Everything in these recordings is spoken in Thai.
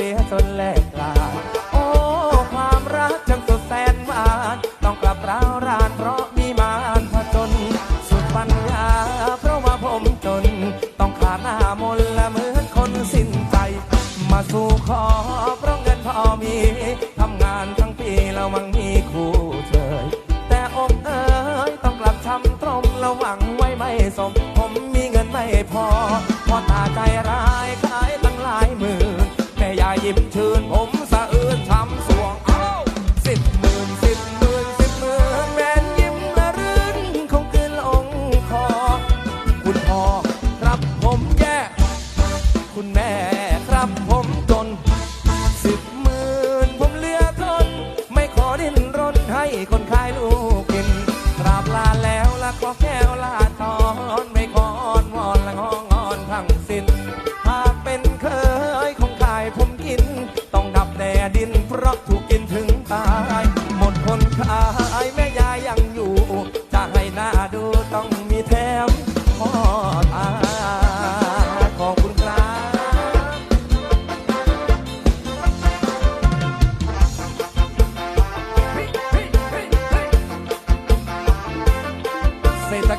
สียจนแหลกลาโอ้ ความรักจังสุดแสนหวาน ต้องกลับร้าวรานเพราะมีมารผจญสุดปัญญา เพราะว่าผมจน ต้องขาดหน้ามนและเหมือนคนสิ้นใจ มาสู่ขอเพราะเงินพอมีทำงานทั้งปีแล้วมังมีคู่เชยแต่อกเอ๋ยต้องกลับช้ำตรงระหวังไว้ไม่สม ผมมีเงินไม่พอพอตาใจร้ายขาย แม่ยายยิ้มชื่นผมสะอื้นช้ำสวงเอ้าสิบหมื่นสิบหมื่นสิบหมื่นแม่นยิ้มละรื่นคงคืนลงคอ คุณพ่อครับผมแย่คุณแม่ครับผมจนสิบหมื่นผมเลือทน ไม่ขอดิ้นรนให้คนขายลูกกินกราบลาแล้วละขอแก้วลาตอนไม่ขออ้อนวอนละงองอนทั้งสิ้นหากเป็น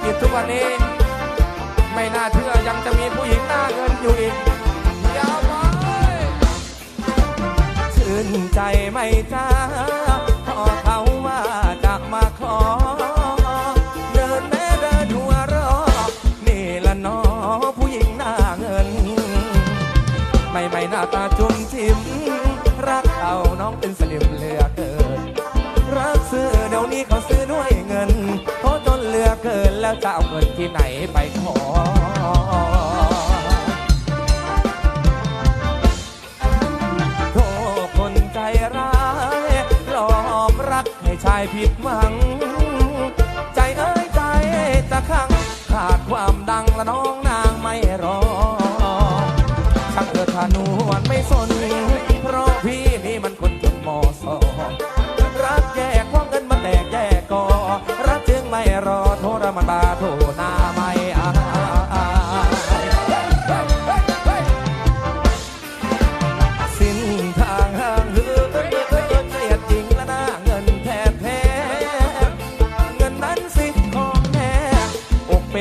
กิจทุกวันนี้ ไม่น่าเชื่อยังจะมีผู้หญิงหน้าเงินอยู่อีกอยาวไปชื่นใจไหม่จ้าพอเขาว่าจะมาขอ เดินแม่เดินหัวรอ นี่ละน้อผู้หญิงหน้าเงิน ไม่ไม่หน้าตาจุ่มจิ้มรักเอาน้องเป็นสลิม เอาเงินที่ไหนไปขอ โทษคนใจร้ายหลอกรักให้ชายผิดหวัง ใจเอ้ยใจจะขังขาดความดังและน้องนางไม่รอช่างเธอทานวนไม่สน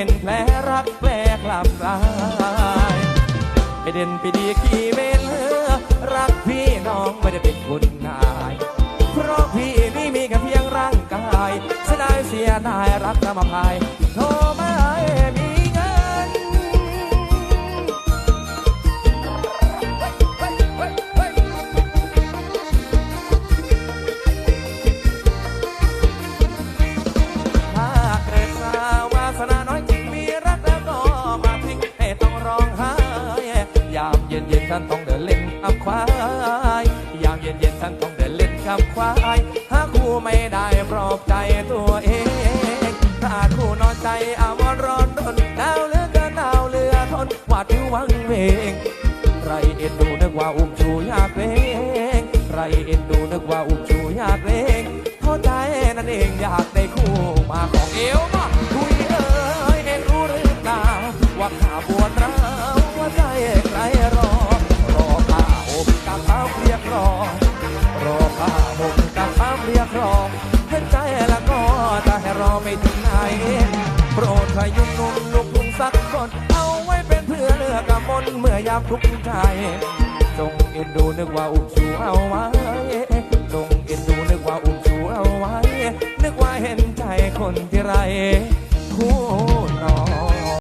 เป็นแผลรักแปลกลับกลายไปเด่นไปดีขี่เมลรักพี่น้องไม่ได้เป็นคน เย็นต้องเดินเล่นกับควาย ยามเย็นเย็นๆฉันต้องเดินเล่นกับควาย หาคู่ไม่ได้ปลอบใจตัวเอง ถ้าคู่นอนใจอาวรร้อนรนหนาวเหลือเกินหนาวเหลือทนหวาดผิววังเวงใครเอ็นดูนึกว่าอุ้มชูยากเลงใครเอ็นดูนึกว่าอุ้มชูยากเลงเพราะใจนั่นเองอยากได้คู่มาของเอว เท้าเรียกรองรอข้าห่มกับเท้าเรียกรองเห็นใจล้วก็จะให้รอไม่ถึงไหนโปรดพยุงนุ่มลูกทุ่งสักคนเอาไว้เป็นเพื่อเลือกกับมนเมื่อยามทุกข์ใจจงเอ็นดูนึกว่าอุ้มชูเอาไว้จงเอ็นดูนึกว่าอุ้มชูเอาไว้ นึกว่าเห็นใจคนที่ไรหั